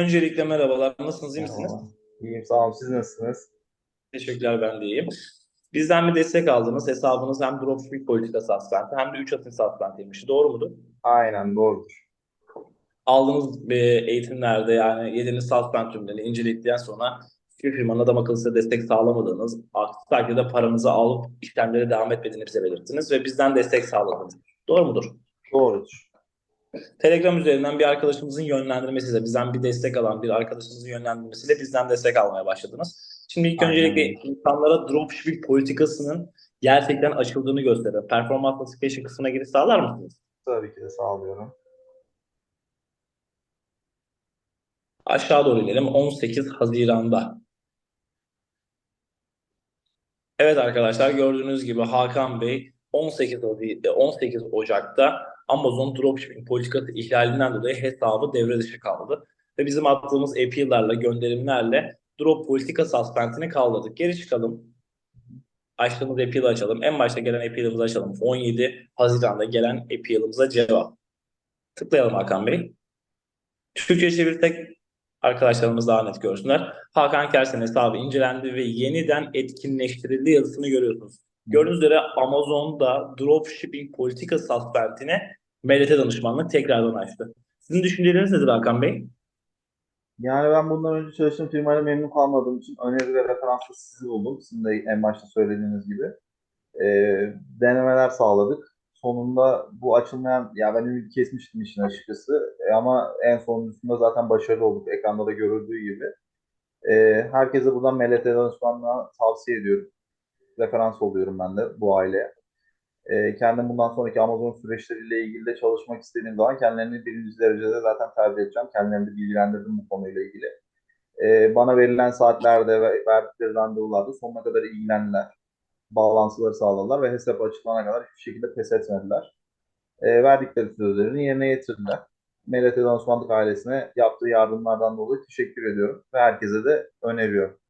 Öncelikle merhabalar. Nasılsınız? iyi misiniz? Merhaba. İyiyim sağ olun. Siz nasılsınız? Teşekkürler ben de iyiyim. Bizden bir destek aldınız. Hesabınız hem dropshipping politikası suspend'i hem de 3 atın suspend'iymiş. Doğru mudur? Aynen doğrudur. Aldığınız e, eğitimlerde yani yediğiniz suspend tümlerini inceledikten sonra hiçbir firmanın adam akıllı size destek sağlamadığınız, aksi takdirde paranızı alıp işlemlere devam etmediğini bize belirttiniz ve bizden destek sağladınız. Doğru mudur? Doğrudur. Telegram üzerinden bir arkadaşımızın yönlendirmesiyle, bizden bir destek alan bir arkadaşımızın yönlendirmesiyle bizden destek almaya başladınız. Şimdi ilk Aynen öncelikle insanlara dropshipping politikasının gerçekten açıldığını gösteren performans classification kısmına giriş sağlar mısınız? Tabii ki de sağlıyorum. Aşağı doğru inelim. 18 Haziran'da. Evet arkadaşlar gördüğünüz gibi Hakan Bey 18 Hazi- e, 18 Ocak'ta Amazon dropshipping politikası ihlalinden dolayı hesabı devre dışı kaldı. Ve bizim attığımız appeal'larla, gönderimlerle drop politika suspendini kaldırdık. Geri çıkalım. Açtığımız appeal'ı açalım. En başta gelen appeal'ımızı açalım. 17 Haziran'da gelen appeal'ımıza cevap. Tıklayalım Hakan Bey. Türkçe çevirirsek arkadaşlarımız daha net görsünler. Hakan Kersen hesabı incelendi ve yeniden etkinleştirildi yazısını görüyorsunuz. Gördüğünüz üzere Amazon'da dropshipping politika suspendine MLT danışmanlığı tekrardan açtı. Sizin düşünceleriniz nedir Hakan Bey? Yani ben bundan önce çalıştığım firmayla memnun kalmadığım için öneri ve referansla sizi buldum. Sizin de en başta söylediğiniz gibi. Ee, denemeler sağladık. Sonunda bu açılmayan, ya ben ümidi kesmiştim işin açıkçası. E, ama en sonuncusunda zaten başarılı olduk. Ekranda da görüldüğü gibi. Ee, herkese buradan MLT danışmanlığa tavsiye ediyorum. Referans oluyorum ben de bu aileye. E, kendim bundan sonraki Amazon süreçleriyle ilgili de çalışmak istediğim zaman kendilerini birinci derecede zaten tercih edeceğim. Kendilerini de bilgilendirdim bu konuyla ilgili. E, bana verilen saatlerde ve verdikleri randevularda sonuna kadar ilgilendiler. Bağlantıları sağladılar ve hesap açılana kadar hiçbir şekilde pes etmediler. E, verdikleri sözlerini yerine getirdiler. MLT Danışmanlık ailesine yaptığı yardımlardan dolayı teşekkür ediyorum ve herkese de öneriyorum.